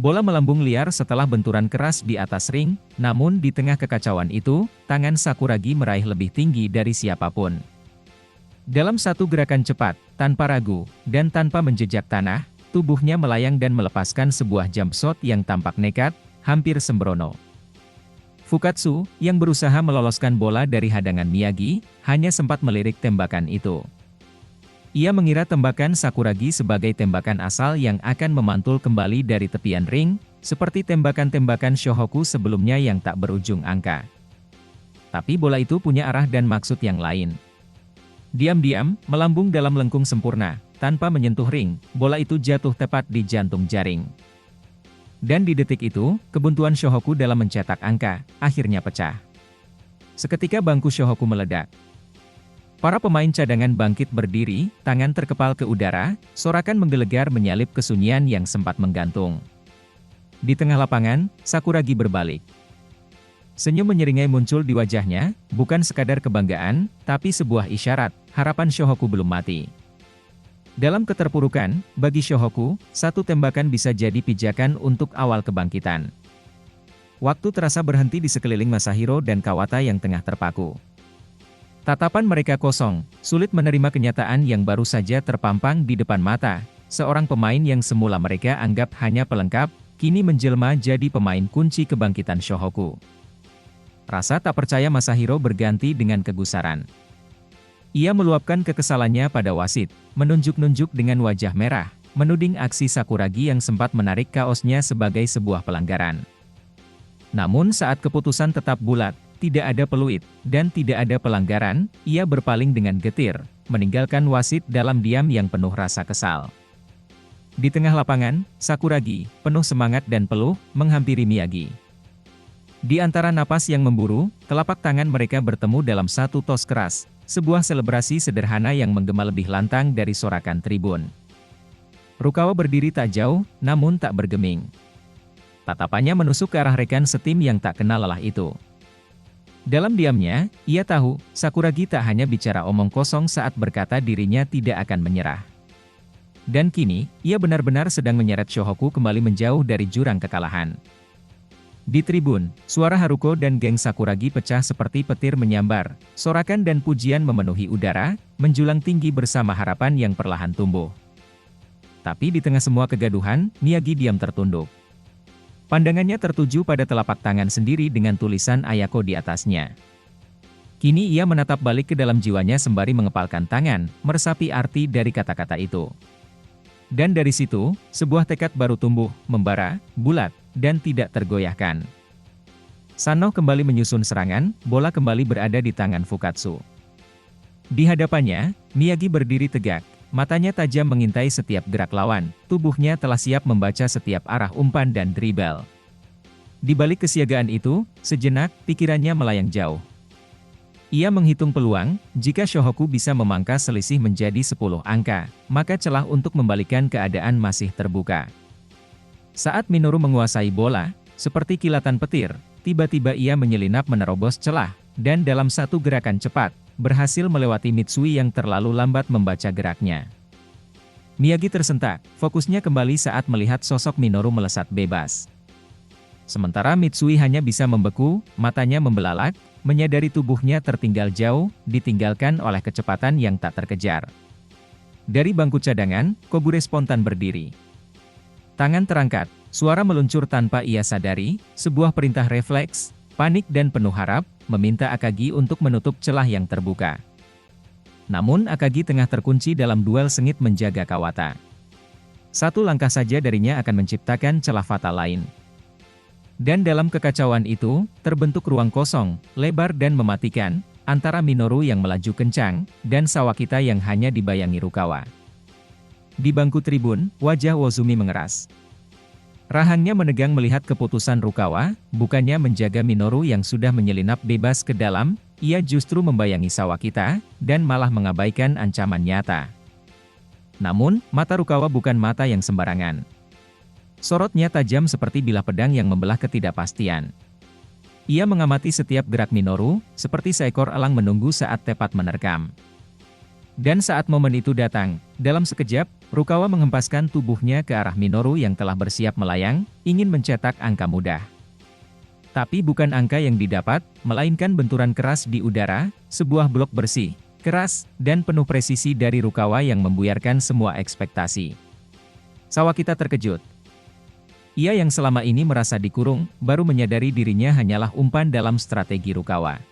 Bola melambung liar setelah benturan keras di atas ring, namun di tengah kekacauan itu, tangan Sakuragi meraih lebih tinggi dari siapa pun. Dalam satu gerakan cepat, tanpa ragu, dan tanpa menjejak tanah, tubuhnya melayang dan melepaskan sebuah jump shot yang tampak nekat, hampir sembrono. Fukatsu, yang berusaha meloloskan bola dari hadangan Miyagi, hanya sempat melirik tembakan itu. Ia mengira tembakan Sakuragi sebagai tembakan asal yang akan memantul kembali dari tepian ring, seperti tembakan-tembakan Shohoku sebelumnya yang tak berujung angka. Tapi bola itu punya arah dan maksud yang lain. Diam-diam, melambung dalam lengkung sempurna, tanpa menyentuh ring, bola itu jatuh tepat di jantung jaring. Dan di detik itu, kebuntuan Shohoku dalam mencetak angka, akhirnya pecah. Seketika bangku Shohoku meledak. Para pemain cadangan bangkit berdiri, tangan terkepal ke udara, sorakan menggelegar menyalip kesunyian yang sempat menggantung. Di tengah lapangan, Sakuragi berbalik. Senyum menyeringai muncul di wajahnya, bukan sekadar kebanggaan, tapi sebuah isyarat, harapan Shohoku belum mati. Dalam keterpurukan, bagi Shohoku, satu tembakan bisa jadi pijakan untuk awal kebangkitan. Waktu terasa berhenti di sekeliling Masahiro dan Kawata yang tengah terpaku. Tatapan mereka kosong, sulit menerima kenyataan yang baru saja terpampang di depan mata. Seorang pemain yang semula mereka anggap hanya pelengkap, kini menjelma jadi pemain kunci kebangkitan Shohoku. Rasa tak percaya Masahiro berganti dengan kegusaran. Ia meluapkan kekesalannya pada wasit, menunjuk-nunjuk dengan wajah merah, menuding aksi Sakuragi yang sempat menarik kaosnya sebagai sebuah pelanggaran. Namun saat keputusan tetap bulat, tidak ada peluit, dan tidak ada pelanggaran, ia berpaling dengan getir, meninggalkan wasit dalam diam yang penuh rasa kesal. Di tengah lapangan, Sakuragi, penuh semangat dan peluh, menghampiri Miyagi. Di antara napas yang memburu, telapak tangan mereka bertemu dalam satu tos keras, sebuah selebrasi sederhana yang menggema lebih lantang dari sorakan tribun. Rukawa berdiri tak jauh, namun tak bergeming. Tatapannya menusuk ke arah rekan setim yang tak kenal lelah itu. Dalam diamnya, ia tahu, Sakuragi tak hanya bicara omong kosong saat berkata dirinya tidak akan menyerah. Dan kini, ia benar-benar sedang menyeret Shohoku kembali menjauh dari jurang kekalahan. Di tribun, suara Haruko dan geng Sakuragi pecah seperti petir menyambar, sorakan dan pujian memenuhi udara, menjulang tinggi bersama harapan yang perlahan tumbuh. Tapi di tengah semua kegaduhan, Miyagi diam tertunduk. Pandangannya tertuju pada telapak tangan sendiri dengan tulisan Ayako di atasnya. Kini ia menatap balik ke dalam jiwanya sembari mengepalkan tangan, meresapi arti dari kata-kata itu. Dan dari situ, sebuah tekad baru tumbuh, membara, bulat, dan tidak tergoyahkan. Sano kembali menyusun serangan, bola kembali berada di tangan Fukatsu. Di hadapannya, Miyagi berdiri tegak, Matanya tajam mengintai setiap gerak lawan, tubuhnya telah siap membaca setiap arah umpan dan dribble. Di balik kesiagaan itu, sejenak, pikirannya melayang jauh. Ia menghitung peluang, jika Shohoku bisa memangkas selisih menjadi 10 angka, maka celah untuk membalikan keadaan masih terbuka. Saat Minoru menguasai bola, seperti kilatan petir, tiba-tiba ia menyelinap menerobos celah, dan dalam satu gerakan cepat, berhasil melewati Mitsui yang terlalu lambat membaca geraknya. Miyagi tersentak, fokusnya kembali saat melihat sosok Minoru melesat bebas. Sementara Mitsui hanya bisa membeku, matanya membelalak, menyadari tubuhnya tertinggal jauh, ditinggalkan oleh kecepatan yang tak terkejar. Dari bangku cadangan, Kobure spontan berdiri. Tangan terangkat, suara meluncur tanpa ia sadari, sebuah perintah refleks, panik dan penuh harap, meminta Akagi untuk menutup celah yang terbuka. Namun Akagi tengah terkunci dalam duel sengit menjaga Kawata. Satu langkah saja darinya akan menciptakan celah fatal lain. Dan dalam kekacauan itu, terbentuk ruang kosong, lebar dan mematikan, antara Minoru yang melaju kencang, dan Sawakita yang hanya dibayangi Rukawa. Di bangku tribun, wajah Wozumi mengeras. Rahangnya menegang melihat keputusan Rukawa, bukannya menjaga Minoru yang sudah menyelinap bebas ke dalam, ia justru membayangi Sawakita, dan malah mengabaikan ancaman nyata. Namun, mata Rukawa bukan mata yang sembarangan. Sorotnya tajam seperti bilah pedang yang membelah ketidakpastian. Ia mengamati setiap gerak Minoru, seperti seekor elang menunggu saat tepat menerkam. Dan saat momen itu datang, dalam sekejap, Rukawa menghempaskan tubuhnya ke arah Minoru yang telah bersiap melayang, ingin mencetak angka mudah. Tapi bukan angka yang didapat, melainkan benturan keras di udara, sebuah blok bersih, keras, dan penuh presisi dari Rukawa yang membuyarkan semua ekspektasi. Sawakita terkejut. Ia yang selama ini merasa dikurung, baru menyadari dirinya hanyalah umpan dalam strategi Rukawa.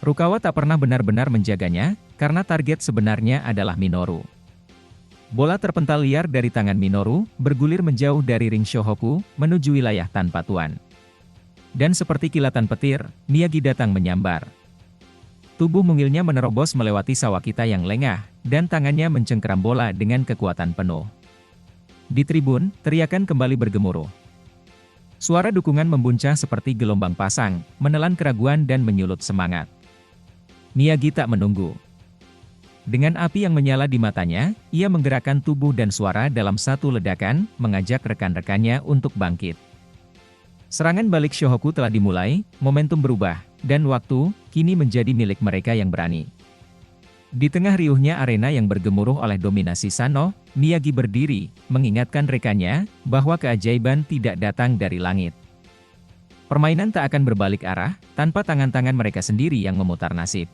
Rukawa tak pernah benar-benar menjaganya, karena target sebenarnya adalah Minoru. Bola terpental liar dari tangan Minoru, bergulir menjauh dari ring Shohoku, menuju wilayah tanpa tuan. Dan seperti kilatan petir, Miyagi datang menyambar. Tubuh mungilnya menerobos melewati Sawakita yang lengah, dan tangannya mencengkeram bola dengan kekuatan penuh. Di tribun, teriakan kembali bergemuruh. Suara dukungan membuncah seperti gelombang pasang, menelan keraguan dan menyulut semangat. Miyagi tak menunggu. Dengan api yang menyala di matanya, ia menggerakkan tubuh dan suara dalam satu ledakan, mengajak rekan-rekannya untuk bangkit. Serangan balik Shohoku telah dimulai, momentum berubah, dan waktu, kini menjadi milik mereka yang berani. Di tengah riuhnya arena yang bergemuruh oleh dominasi Sano, Miyagi berdiri, mengingatkan rekannya, bahwa keajaiban tidak datang dari langit. Permainan tak akan berbalik arah, tanpa tangan-tangan mereka sendiri yang memutar nasib.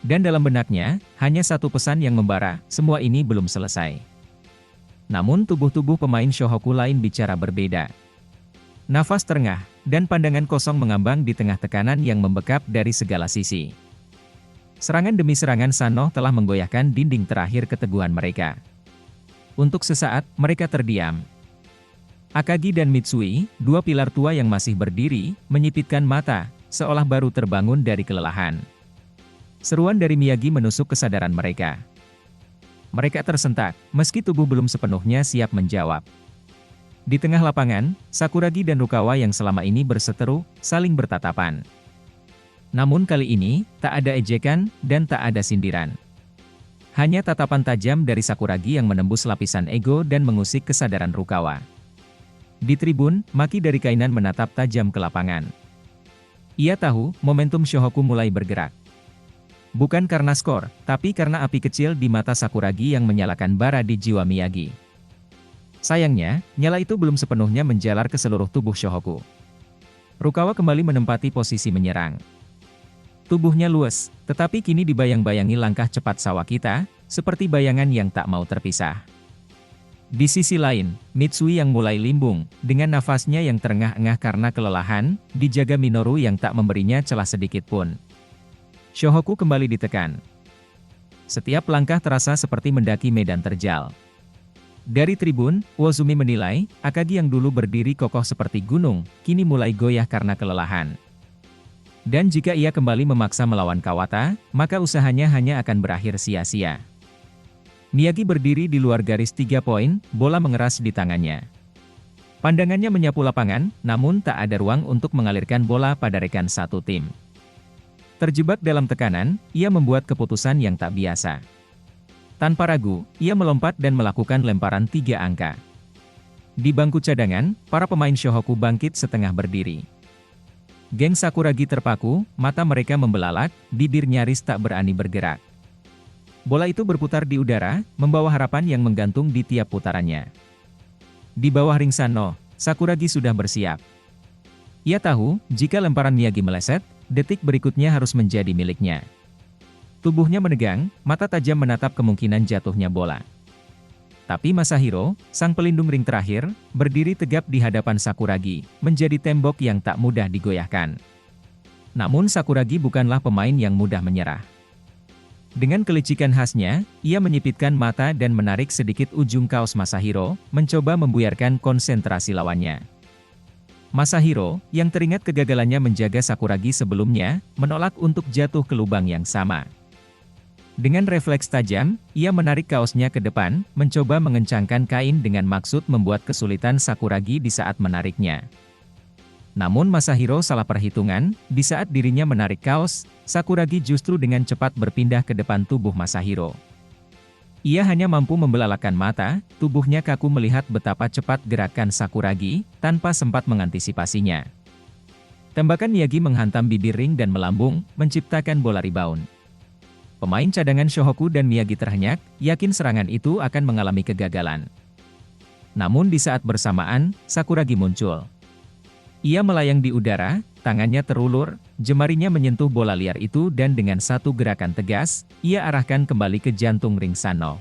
Dan dalam benaknya, hanya satu pesan yang membara, semua ini belum selesai. Namun tubuh-tubuh pemain Shohoku lain bicara berbeda. Nafas terengah, dan pandangan kosong mengambang di tengah tekanan yang membekap dari segala sisi. Serangan demi serangan Sano telah menggoyahkan dinding terakhir keteguhan mereka. Untuk sesaat, mereka terdiam. Akagi dan Mitsui, dua pilar tua yang masih berdiri, menyipitkan mata, seolah baru terbangun dari kelelahan. Seruan dari Miyagi menusuk kesadaran mereka. Mereka tersentak, meski tubuh belum sepenuhnya siap menjawab. Di tengah lapangan, Sakuragi dan Rukawa yang selama ini berseteru, saling bertatapan. Namun kali ini, tak ada ejekan, dan tak ada sindiran. Hanya tatapan tajam dari Sakuragi yang menembus lapisan ego dan mengusik kesadaran Rukawa. Di tribun, Maki dari Kainan menatap tajam ke lapangan. Ia tahu, momentum Shohoku mulai bergerak. Bukan karena skor, tapi karena api kecil di mata Sakuragi yang menyalakan bara di jiwa Miyagi. Sayangnya, nyala itu belum sepenuhnya menjalar ke seluruh tubuh Shohoku. Rukawa kembali menempati posisi menyerang. Tubuhnya luas, tetapi kini dibayang-bayangi langkah cepat Sawakita, seperti bayangan yang tak mau terpisah. Di sisi lain, Mitsui yang mulai limbung, dengan nafasnya yang terengah-engah karena kelelahan, dijaga Minoru yang tak memberinya celah sedikit pun. Shohoku kembali ditekan. Setiap langkah terasa seperti mendaki medan terjal. Dari tribun, Wozumi menilai, Akagi yang dulu berdiri kokoh seperti gunung, kini mulai goyah karena kelelahan. Dan jika ia kembali memaksa melawan Kawata, maka usahanya hanya akan berakhir sia-sia. Miyagi berdiri di luar garis tiga poin, bola mengeras di tangannya. Pandangannya menyapu lapangan, namun tak ada ruang untuk mengalirkan bola pada rekan satu tim. Terjebak dalam tekanan, ia membuat keputusan yang tak biasa. Tanpa ragu, ia melompat dan melakukan lemparan tiga angka. Di bangku cadangan, para pemain Shohoku bangkit setengah berdiri. Geng Sakuragi terpaku, mata mereka membelalak, bibir nyaris tak berani bergerak. Bola itu berputar di udara, membawa harapan yang menggantung di tiap putarannya. Di bawah ring Sano, Sakuragi sudah bersiap. Ia tahu, jika lemparan Miyagi meleset, detik berikutnya harus menjadi miliknya. Tubuhnya menegang, mata tajam menatap kemungkinan jatuhnya bola. Tapi Masahiro, sang pelindung ring terakhir, berdiri tegap di hadapan Sakuragi, menjadi tembok yang tak mudah digoyahkan. Namun Sakuragi bukanlah pemain yang mudah menyerah. Dengan kelicikan khasnya, ia menyipitkan mata dan menarik sedikit ujung kaos Masahiro, mencoba membuyarkan konsentrasi lawannya. Masahiro, yang teringat kegagalannya menjaga Sakuragi sebelumnya, menolak untuk jatuh ke lubang yang sama. Dengan refleks tajam, ia menarik kaosnya ke depan, mencoba mengencangkan kain dengan maksud membuat kesulitan Sakuragi di saat menariknya. Namun Masahiro salah perhitungan, di saat dirinya menarik kaos, Sakuragi justru dengan cepat berpindah ke depan tubuh Masahiro. Ia hanya mampu membelalakan mata, tubuhnya kaku melihat betapa cepat gerakan Sakuragi, tanpa sempat mengantisipasinya. Tembakan Miyagi menghantam bibir ring dan melambung, menciptakan bola rebound. Pemain cadangan Shohoku dan Miyagi terhenyak, yakin serangan itu akan mengalami kegagalan. Namun di saat bersamaan, Sakuragi muncul. Ia melayang di udara, tangannya terulur, jemarinya menyentuh bola liar itu dan dengan satu gerakan tegas, ia arahkan kembali ke jantung ring Sano.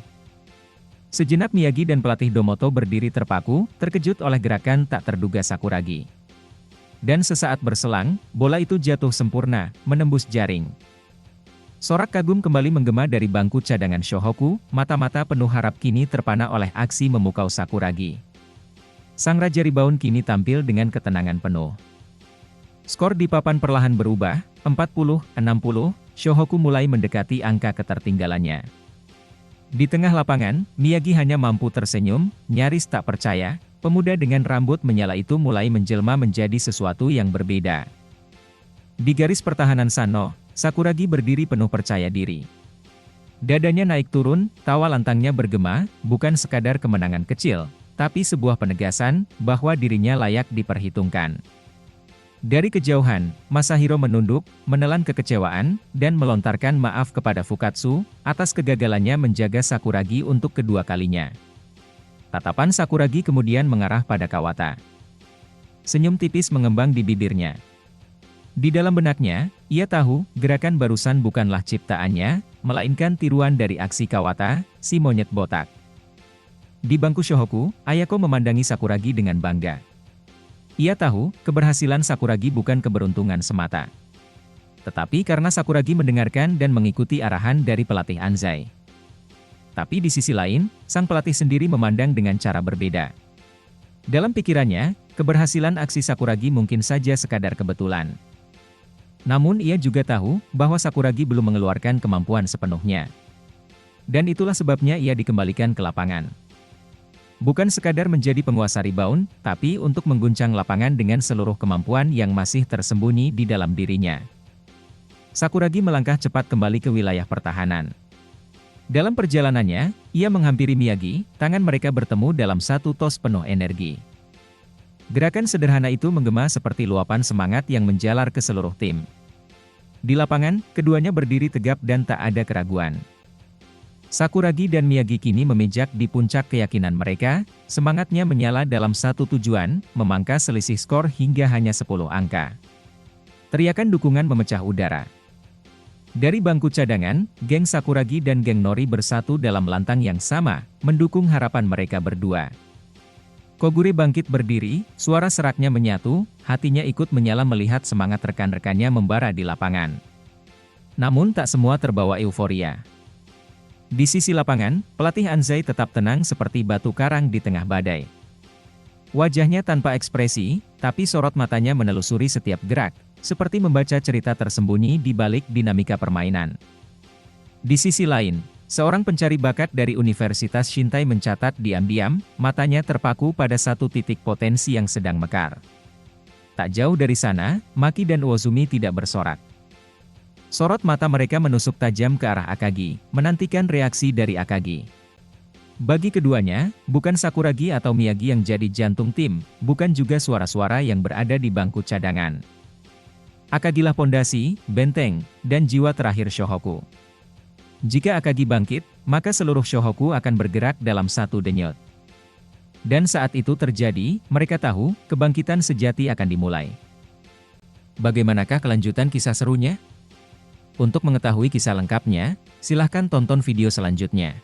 Sejenak Miyagi dan pelatih Domoto berdiri terpaku, terkejut oleh gerakan tak terduga Sakuragi. Dan sesaat berselang, bola itu jatuh sempurna, menembus jaring. Sorak kagum kembali menggema dari bangku cadangan Shohoku, mata-mata penuh harap kini terpana oleh aksi memukau Sakuragi. Sang Raja Rebound kini tampil dengan ketenangan penuh. Skor di papan perlahan berubah, 40-60, Shohoku mulai mendekati angka ketertinggalannya. Di tengah lapangan, Miyagi hanya mampu tersenyum, nyaris tak percaya, pemuda dengan rambut menyala itu mulai menjelma menjadi sesuatu yang berbeda. Di garis pertahanan Sano, Sakuragi berdiri penuh percaya diri. Dadanya naik turun, tawa lantangnya bergema, bukan sekadar kemenangan kecil, tapi sebuah penegasan bahwa dirinya layak diperhitungkan. Dari kejauhan, Masahiro menunduk, menelan kekecewaan, dan melontarkan maaf kepada Fukatsu, atas kegagalannya menjaga Sakuragi untuk kedua kalinya. Tatapan Sakuragi kemudian mengarah pada Kawata. Senyum tipis mengembang di bibirnya. Di dalam benaknya, ia tahu, gerakan barusan bukanlah ciptaannya, melainkan tiruan dari aksi Kawata, si monyet botak. Di bangku Shohoku, Ayako memandangi Sakuragi dengan bangga. Ia tahu, keberhasilan Sakuragi bukan keberuntungan semata. Tetapi karena Sakuragi mendengarkan dan mengikuti arahan dari pelatih Anzai. Tapi di sisi lain, sang pelatih sendiri memandang dengan cara berbeda. Dalam pikirannya, keberhasilan aksi Sakuragi mungkin saja sekadar kebetulan. Namun ia juga tahu bahwa Sakuragi belum mengeluarkan kemampuan sepenuhnya. Dan itulah sebabnya ia dikembalikan ke lapangan. Bukan sekadar menjadi penguasa rebound, tapi untuk mengguncang lapangan dengan seluruh kemampuan yang masih tersembunyi di dalam dirinya. Sakuragi melangkah cepat kembali ke wilayah pertahanan. Dalam perjalanannya, ia menghampiri Miyagi, tangan mereka bertemu dalam satu tos penuh energi. Gerakan sederhana itu menggema seperti luapan semangat yang menjalar ke seluruh tim. Di lapangan, keduanya berdiri tegap dan tak ada keraguan. Sakuragi dan Miyagi kini memijak di puncak keyakinan mereka, semangatnya menyala dalam satu tujuan, memangkas selisih skor hingga hanya 10 angka. Teriakan dukungan memecah udara. Dari bangku cadangan, geng Sakuragi dan geng Nori bersatu dalam lantang yang sama, mendukung harapan mereka berdua. Koguri bangkit berdiri, suara seraknya menyatu, hatinya ikut menyala melihat semangat rekan-rekannya membara di lapangan. Namun tak semua terbawa euforia. Di sisi lapangan, pelatih Anzai tetap tenang seperti batu karang di tengah badai. Wajahnya tanpa ekspresi, tapi sorot matanya menelusuri setiap gerak, seperti membaca cerita tersembunyi di balik dinamika permainan. Di sisi lain, Seorang pencari bakat dari Universitas Shintai mencatat diam-diam, matanya terpaku pada satu titik potensi yang sedang mekar. Tak jauh dari sana, Maki dan Wozumi tidak bersorak. Sorot mata mereka menusuk tajam ke arah Akagi, menantikan reaksi dari Akagi. Bagi keduanya, bukan Sakuragi atau Miyagi yang jadi jantung tim, bukan juga suara-suara yang berada di bangku cadangan. Akagilah pondasi, benteng, dan jiwa terakhir Shohoku. Jika Akagi bangkit, maka seluruh Shohoku akan bergerak dalam satu denyut. Dan saat itu terjadi, mereka tahu, kebangkitan sejati akan dimulai. Bagaimanakah kelanjutan kisah serunya? Untuk mengetahui kisah lengkapnya, silahkan tonton video selanjutnya.